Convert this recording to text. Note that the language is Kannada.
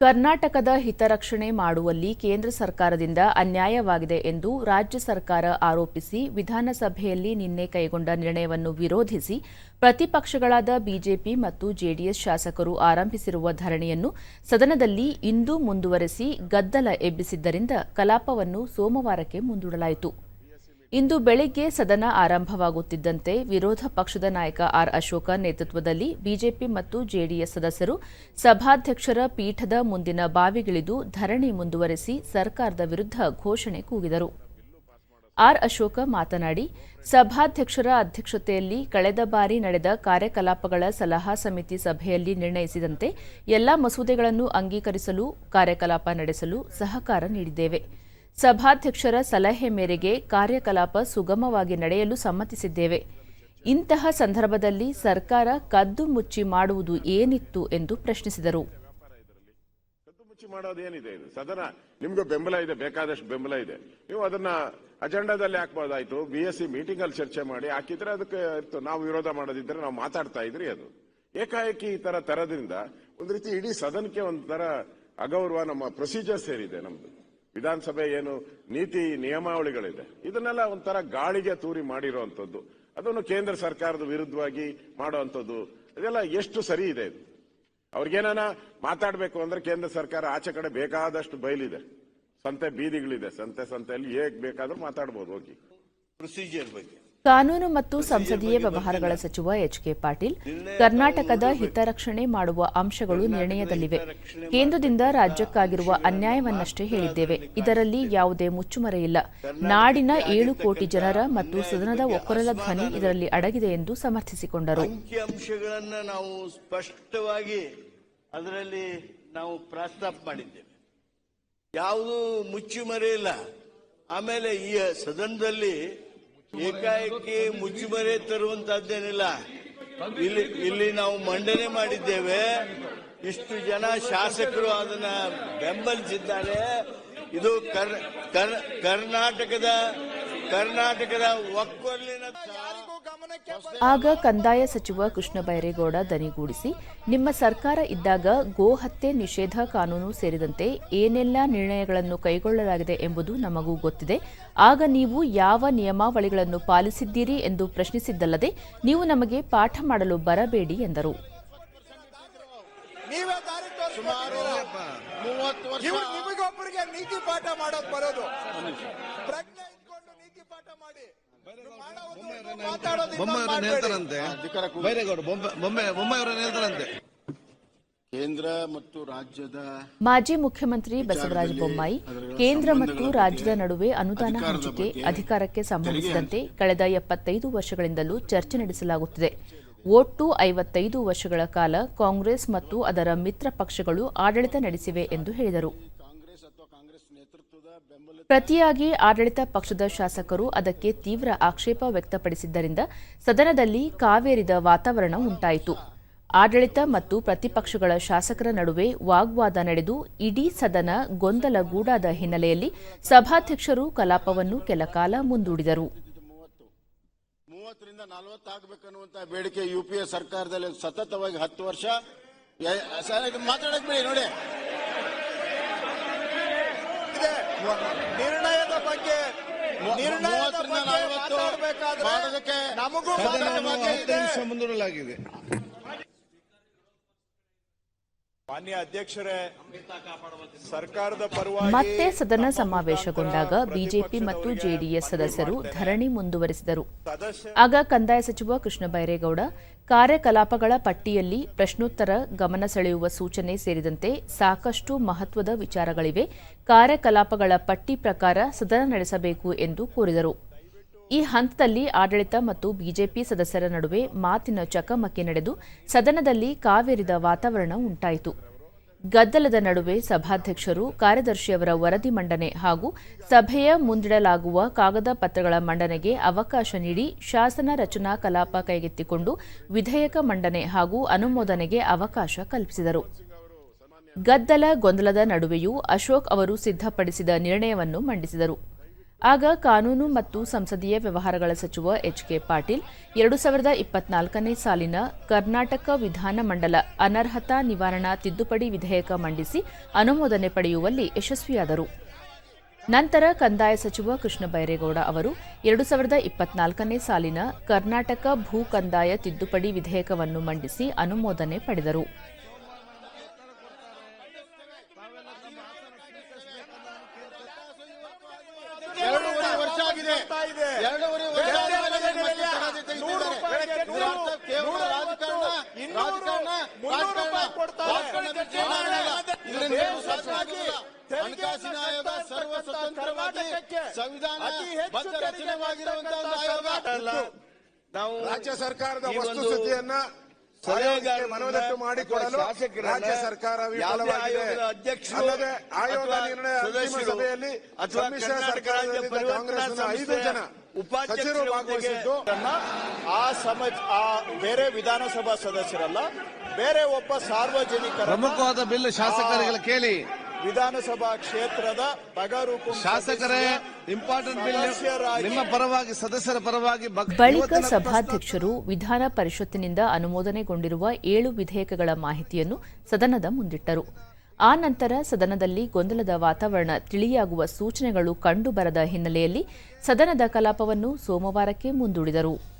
ಕರ್ನಾಟಕದ ಹಿತರಕ್ಷಣೆ ಮಾಡುವಲ್ಲಿ ಕೇಂದ್ರ ಸರ್ಕಾರದಿಂದ ಅನ್ಯಾಯವಾಗಿದೆ ಎಂದು ರಾಜ್ಯ ಸರ್ಕಾರ ಆರೋಪಿಸಿ ವಿಧಾನಸಭೆಯಲ್ಲಿ ನಿನ್ನೆ ಕೈಗೊಂಡ ನಿರ್ಣಯವನ್ನು ವಿರೋಧಿಸಿ ಪ್ರತಿಪಕ್ಷಗಳಾದ ಬಿಜೆಪಿ ಮತ್ತು ಜೆಡಿಎಸ್ ಶಾಸಕರು ಆರಂಭಿಸಿರುವ ಧರಣಿಯನ್ನು ಸದನದಲ್ಲಿ ಇಂದು ಮುಂದುವರೆಸಿ ಗದ್ದಲ ಎಬ್ಬಿಸಿದ್ದರಿಂದ ಕಲಾಪವನ್ನು ಸೋಮವಾರಕ್ಕೆ ಮುಂದೂಡಲಾಯಿತು. ಇಂದು ಬೆಳಿಗ್ಗೆ ಸದನ ಆರಂಭವಾಗುತ್ತಿದ್ದಂತೆ ವಿರೋಧ ಪಕ್ಷದ ನಾಯಕ ಆರ್ ಅಶೋಕ ನೇತೃತ್ವದಲ್ಲಿ ಬಿಜೆಪಿ ಮತ್ತು ಜೆಡಿಎಸ್ ಸದಸ್ಯರು ಸಭಾಧ್ಯಕ್ಷರ ಪೀಠದ ಮುಂದಿನ ಬಾವಿಗಿಳಿದು ಧರಣಿ ಮುಂದುವರೆಸಿ ಸರ್ಕಾರದ ವಿರುದ್ಧ ಘೋಷಣೆ ಕೂಗಿದರು. ಆರ್ ಅಶೋಕ ಮಾತನಾಡಿ, ಸಭಾಧ್ಯಕ್ಷರ ಅಧ್ಯಕ್ಷತೆಯಲ್ಲಿ ಕಳೆದ ಬಾರಿ ನಡೆದ ಕಾರ್ಯಕಲಾಪಗಳ ಸಲಹಾ ಸಮಿತಿ ಸಭೆಯಲ್ಲಿ ನಿರ್ಣಯಿಸಿದಂತೆ ಎಲ್ಲಾ ಮಸೂದೆಗಳನ್ನು ಅಂಗೀಕರಿಸಲು, ಕಾರ್ಯಕಲಾಪ ನಡೆಸಲು ಸಹಕಾರ ನೀಡಿದ್ದೇವೆ. ಸಭಾಧ್ಯಕ್ಷರ ಸಲಹೆ ಮೇರೆಗೆ ಕಾರ್ಯಕಲಾಪ ಸುಗಮವಾಗಿ ನಡೆಯಲು ಸಮ್ಮತಿಸಿದ್ದೇವೆ. ಇಂತಹ ಸಂದರ್ಭದಲ್ಲಿ ಸರ್ಕಾರ ಕದ್ದು ಮುಚ್ಚಿ ಮಾಡುವುದು ಏನಿತ್ತು ಎಂದು ಪ್ರಶ್ನಿಸಿದರು. ಕದ್ದು ಮುಚ್ಚಿ ಮಾಡೋದು ಏನಿದೆ? ಇದು ಸದನ ನಿಮ್ಗೆ ಬೆಂಬಲ ಇದೆ, ಬೇಕಾದಷ್ಟು ಬೆಂಬಲ ಇದೆ. ನೀವು ಅದನ್ನ ಅಜೆಂಡಾದಲ್ಲಿ ಹಾಕ್ಬೋದಾಯ್ತು, ಬಿ ಎಸ್ ಸಿ ಮೀಟಿಂಗ್ ಅಲ್ಲಿ ಚರ್ಚೆ ಮಾಡಿ ಹಾಕಿದ್ರೆ ಅದಕ್ಕೆ ನಾವು ವಿರೋಧ ಮಾಡೋದಿದ್ರೆ ನಾವು ಮಾತಾಡ್ತಾ ಇದ್ರಿ ಅದು. ಏಕಾಏಕಿ ಈ ತರ ತರದಿಂದ ಒಂದ್ ರೀತಿ ಇಡೀ ಸದನಕ್ಕೆ ಒಂಥರ ಅಗೌರವ ನಮ್ಮ ಪ್ರೊಸೀಜರ್ ಸೇರಿದೆ ನಮ್ದು. ವಿಧಾನಸಭೆ ಏನು ನೀತಿ ನಿಯಮಾವಳಿಗಳಿದೆ. ಇದನ್ನೆಲ್ಲ ಒಂಥರ ಗಾಳಿಗೆ ತೂರಿ ಮಾಡಿರುವಂಥದ್ದು ಅದನ್ನು ಕೇಂದ್ರ ಸರ್ಕಾರದ ವಿರುದ್ಧವಾಗಿ ಮಾಡುವಂಥದ್ದು ಇದೆಲ್ಲ ಎಷ್ಟು ಸರಿ ಇದೆ ಇದು? ಅವ್ರಿಗೇನಾನ ಮಾತಾಡಬೇಕು ಅಂದ್ರೆ ಕೇಂದ್ರ ಸರ್ಕಾರ ಆಚೆ ಕಡೆ ಬೇಕಾದಷ್ಟು ಬಯಲಿದೆ. ಸಂತೆ ಬೀದಿಗಳಿದೆ. ಸಂತೆ, ಸಂತೆಯಲ್ಲಿ ಹೇಗೆ ಬೇಕಾದ್ರೂ ಮಾತಾಡ್ಬೋದು ಹೋಗಿ. ಪ್ರೊಸೀಜರ್ ಬಗ್ಗೆ. ಕಾನೂನು ಮತ್ತು ಸಂಸದೀಯ ವ್ಯವಹಾರಗಳ ಸಚಿವ ಎಚ್ ಕೆ ಪಾಟೀಲ್ ಕರ್ನಾಟಕದ ಹಿತರಕ್ಷಣೆ ಮಾಡುವ ಅಂಶಗಳು ನಿರ್ಣಯದಲ್ಲಿವೆ. ಕೇಂದ್ರದಿಂದ ರಾಜ್ಯಕ್ಕಾಗಿರುವ ಅನ್ಯಾಯವನ್ನಷ್ಟೇ ಹೇಳಿದ್ದೇವೆ. ಇದರಲ್ಲಿ ಯಾವುದೇ ಮುಚ್ಚುಮರೆಯಿಲ್ಲ. ನಾಡಿನ ಏಳು ಕೋಟಿ ಜನರ ಮತ್ತು ಸದನದ ಒಕ್ಕೊರಲ ಧ್ವನಿ ಇದರಲ್ಲಿ ಅಡಗಿದೆ ಎಂದು ಸಮರ್ಥಿಸಿಕೊಂಡರು. ನಾವು ಸ್ಪಷ್ಟವಾಗಿ ಅದರಲ್ಲಿ ನಾವು ಪ್ರಸ್ತಾಪ ಮಾಡಿದ್ದೇವೆ. ಯಾವುದು ಮುಚ್ಚುಮರೆ ಇಲ್ಲ. ಆಮೇಲೆ ಈ ಸದನದಲ್ಲಿ ಏಕಾಏಕಿ ಮುಚ್ಚುಮರೆ ತರುವಂತದ್ದೇನಿಲ್ಲ ಇಲ್ಲಿ ಇಲ್ಲಿ ನಾವು ಮಂಡನೆ ಮಾಡಿದ್ದೇವೆ. ಇಷ್ಟು ಜನ ಶಾಸಕರು ಅದನ್ನ ಬೆಂಬಲಿಸಿದ್ದಾರೆ. ಇದು ಕರ್- ಕರ್- ಕರ್ನಾಟಕದ ಕರ್ನಾಟಕದ ಒಕ್ಕೊರಲಿನ ಆಗ ಕಂದಾಯ ಸಚಿವ ಕೃಷ್ಣ ಬೈರೇಗೌಡ ದನಿಗೂಡಿಸಿ ನಿಮ್ಮ ಸರ್ಕಾರ ಇದ್ದಾಗ ಗೋ ಹತ್ಯೆ ನಿಷೇಧ ಕಾನೂನು ಸೇರಿದಂತೆ ಏನೆಲ್ಲ ನಿರ್ಣಯಗಳನ್ನು ಕೈಗೊಳ್ಳಲಾಗಿದೆ ಎಂಬುದು ನಮಗೂ ಗೊತ್ತಿದೆ. ಆಗ ನೀವು ಯಾವ ನಿಯಮಾವಳಿಗಳನ್ನು ಪಾಲಿಸಿದ್ದೀರಿ ಎಂದು ಪ್ರಶ್ನಿಸಿದ್ದಲ್ಲದೆ ನೀವು ನಮಗೆ ಪಾಠ ಮಾಡಲು ಬರಬೇಡಿ ಎಂದರು. ನೀತಿ ಪಾಠ ಮಾಡೋದು ಬರೋದು ಪ್ರಜ್ಞೆ ಇಟ್ಕೊಂಡು ನೀತಿ ಪಾಠ ಮಾಡಿ ಮಾಡೋದು ಒಂದು, ಹೇಳ್ತಾರಂತೆ ಬೈರೇಗೌಡ ಬೊಮ್ಮೆ ಬೊಮ್ಮೆ ಹೇಳ್ತಾರಂತೆ ಕೇಂದ್ರ ಮತ್ತು ರಾಜ್ಯದ ಮಾಜಿ ಮುಖ್ಯಮಂತ್ರಿ ಬಸವರಾಜ ಬೊಮ್ಮಾಯಿ ಕೇಂದ್ರ ಮತ್ತು ರಾಜ್ಯದ ನಡುವೆ ಅನುದಾನ ಹಂಚಿಕೆ ಅಧಿಕಾರಕ್ಕೆ ಸಂಬಂಧಿಸಿದಂತೆ ಕಳೆದ ಎಪ್ಪತ್ತೈದು ವರ್ಷಗಳಿಂದಲೂ ಚರ್ಚೆ ನಡೆಸಲಾಗುತ್ತಿದೆ. ಒಟ್ಟು ಐವತ್ತೈದು ವರ್ಷಗಳ ಕಾಲ ಕಾಂಗ್ರೆಸ್ ಮತ್ತು ಅದರ ಮಿತ್ರ ಪಕ್ಷಗಳು ಆಡಳಿತ ನಡೆಸಿವೆ ಎಂದು ಹೇಳಿದರು. ಪ್ರತಿಯಾಗಿ ಆಡಳಿತ ಪಕ್ಷದ ಶಾಸಕರು ಅದಕ್ಕೆ ತೀವ್ರ ಆಕ್ಷೇಪ ವ್ಯಕ್ತಪಡಿಸಿದ್ದರಿಂದ ಸದನದಲ್ಲಿ ಕಾವೇರಿದ ವಾತಾವರಣ ಉಂಟಾಯಿತು. ಆಡಳಿತ ಮತ್ತು ಪ್ರತಿಪಕ್ಷಗಳ ಶಾಸಕರ ನಡುವೆ ವಾಗ್ವಾದ ನಡೆದು ಇಡೀ ಸದನ ಗೊಂದಲಗೂಡಾದ ಹಿನ್ನೆಲೆಯಲ್ಲಿ ಸಭಾಧ್ಯಕ್ಷರು ಕಲಾಪವನ್ನು ಕೆಲಕಾಲ ಮುಂದೂಡಿದರು. ಮೂವತ್ತರಿಂದ ನಲವತ್ತಾಗಬೇಕನ್ನುವಂತಹ ಬೇಡಿಕೆ ಯುಪಿಎ ಸರ್ಕಾರದಲ್ಲಿ ಸತತವಾಗಿ ಹತ್ತು ವರ್ಷ. ಮಾತಾಡಕ್ ಬಿಡಿ ನೋಡಿ. ನಿರ್ಣಯದ ಬಗ್ಗೆ ನಿರ್ಣಯದ ಬಗ್ಗೆ ನಲವತ್ತು ನಮಗೂ ಮುಂದೂಡಲಾಗಿದೆ. ಮಾನ್ಯ ಅಧ್ಯಕ್ಷರೇ ಸರ್ಕಾರದ ಪರವಾಗಿ ಮತ್ತೆ ಸದನ ಸಮಾವೇಶಗೊಂಡಾಗ ಬಿಜೆಪಿ ಮತ್ತು ಜೆಡಿಎಸ್ ಸದಸ್ಯರು ಧರಣಿ ಮುಂದುವರೆಸಿದರು. ಆಗ ಕಂದಾಯ ಸಚಿವ ಕೃಷ್ಣ ಬೈರೇಗೌಡ ಕಾರ್ಯಕಲಾಪಗಳ ಪಟ್ಟಿಯಲ್ಲಿ ಪ್ರಶ್ನೋತ್ತರ ಗಮನ ಸೆಳೆಯುವ ಸೂಚನೆ ಸೇರಿದಂತೆ ಸಾಕಷ್ಟು ಮಹತ್ವದ ವಿಚಾರಗಳಿವೆ. ಕಾರ್ಯಕಲಾಪಗಳ ಪಟ್ಟಿ ಪ್ರಕಾರ ಸದನ ನಡೆಸಬೇಕು ಎಂದು ಕೋರಿದರು. ಈ ಹಂತದಲ್ಲಿ ಆಡಳಿತ ಮತ್ತು ಬಿಜೆಪಿ ಸದಸ್ಯರ ನಡುವೆ ಮಾತಿನ ಚಕಮಕಿ ನಡೆದು ಸದನದಲ್ಲಿ ಕಾವೇರಿದ ವಾತಾವರಣ ಉಂಟಾಯಿತು. ಗದ್ದಲದ ನಡುವೆ ಸಭಾಧ್ಯಕ್ಷರು ಕಾರ್ಯದರ್ಶಿಯವರ ವರದಿ ಮಂಡನೆ ಹಾಗೂ ಸಭೆಯ ಮುಂದಿಡಲಾಗುವ ಕಾಗದ ಪತ್ರಗಳ ಮಂಡನೆಗೆ ಅವಕಾಶ ನೀಡಿ ಶಾಸನ ರಚನಾ ಕಲಾಪ ಕೈಗೆತ್ತಿಕೊಂಡು ವಿಧೇಯಕ ಮಂಡನೆ ಹಾಗೂ ಅನುಮೋದನೆಗೆ ಅವಕಾಶ ಕಲ್ಪಿಸಿದರು. ಗದ್ದಲ ಗೊಂದಲದ ನಡುವೆಯೂ ಅಶೋಕ್ ಅವರು ಸಿದ್ಧಪಡಿಸಿದ ನಿರ್ಣಯವನ್ನು ಮಂಡಿಸಿದರು. ಆಗ ಕಾನೂನು ಮತ್ತು ಸಂಸದೀಯ ವ್ಯವಹಾರಗಳ ಸಚಿವ ಎಚ್ ಕೆ ಪಾಟೀಲ್ ಎರಡು ಸಾವಿರದ ಇಪ್ಪತ್ನಾಲ್ಕನೇ ಸಾಲಿನ ಕರ್ನಾಟಕ ವಿಧಾನಮಂಡಲ ಅನರ್ಹತಾ ನಿವಾರಣಾ ತಿದ್ದುಪಡಿ ವಿಧೇಯಕ ಮಂಡಿಸಿ ಅನುಮೋದನೆ ಪಡೆಯುವಲ್ಲಿ ಯಶಸ್ವಿಯಾದರು. ನಂತರ ಕಂದಾಯ ಸಚಿವ ಕೃಷ್ಣ ಬೈರೇಗೌಡ ಅವರು ಎರಡು ಸಾವಿರದ ಇಪ್ಪತ್ನಾಲ್ಕನೇ ಸಾಲಿನ ಕರ್ನಾಟಕ ಭೂ ಕಂದಾಯ ತಿದ್ದುಪಡಿ ವಿಧೇಯಕವನ್ನು ಮಂಡಿಸಿ ಅನುಮೋದನೆ ಪಡೆದರು. ಹಣಕಾಸಿನ ಆಯೋಗ ಸರ್ವ ಸ್ವತಂತ್ರವಾಗಿ ಸಂವಿಧಾನ ರಚನೆವಾಗಿರುವಂತಹ ನಾವು ರಾಜ್ಯ ಸರ್ಕಾರದ ವಸ್ತುಸ್ಥಿತಿಯನ್ನ ಮನವರಿಕೆ ಮಾಡಿಕೊಡಲು ರಾಜ್ಯ ಸರ್ಕಾರ ವಿಫಲವಾಗಿದೆ. ಅಧ್ಯಕ್ಷರು ಅಲ್ಲದೆ ಆಯೋಗ ಅಥವಾ ನಿರ್ಣಯ ಸಭೆಯಲ್ಲಿ ಅಥವಾ ಸಮ್ಮಿಶ್ರ ಸರ್ಕಾರದಲ್ಲಿದ್ದ ಪರಿವರ್ತನಾ ಕಾಂಗ್ರೆಸ್ನ ಐದು ಜನ ಸಚಿವರು ಹುದ್ದೆಗೆ ಭಾಗವಹಿಸಿದ್ದು ಆ ಸಮಾಜ ಆ ಬೇರೆ ವಿಧಾನಸಭಾ ಸದಸ್ಯರಲ್ಲ ಬೇರೆ ಒಬ್ಬ ಸಾರ್ವಜನಿಕ ಪ್ರಮುಖವಾದ ಬಿಲ್ ಶಾಸಕರಿಗೆ ಕೇಳಿ. ವಿಧಾನಸಭಾ ಕ್ಷೇತ್ರದ ಬಗರೂಪು ಶಾಸಕರೇ ಇಂಪಾರ್ಟೆಂಟ್ ಬಿಲ್ ನಿಮ್ಮ ಪರವಾಗಿ ಸದಸ್ಯರ ಪರವಾಗಿ ಬಳಿಕ ಸಭಾಧ್ಯಕ್ಷರು ವಿಧಾನ ಪರಿಷತ್ತಿನಿಂದ ಅನುಮೋದನೆಗೊಂಡಿರುವ ಏಳು ವಿಧೇಯಕಗಳ ಮಾಹಿತಿಯನ್ನು ಸದನದ ಮುಂದಿಟ್ಟರು. ಆ ನಂತರ ಸದನದಲ್ಲಿ ಗೊಂದಲದ ವಾತಾವರಣ ತಿಳಿಯಾಗುವ ಸೂಚನೆಗಳು ಕಂಡುಬರದ ಹಿನ್ನೆಲೆಯಲ್ಲಿ ಸದನದ ಕಲಾಪವನ್ನು ಸೋಮವಾರಕ್ಕೆ ಮುಂದೂಡಿದರು.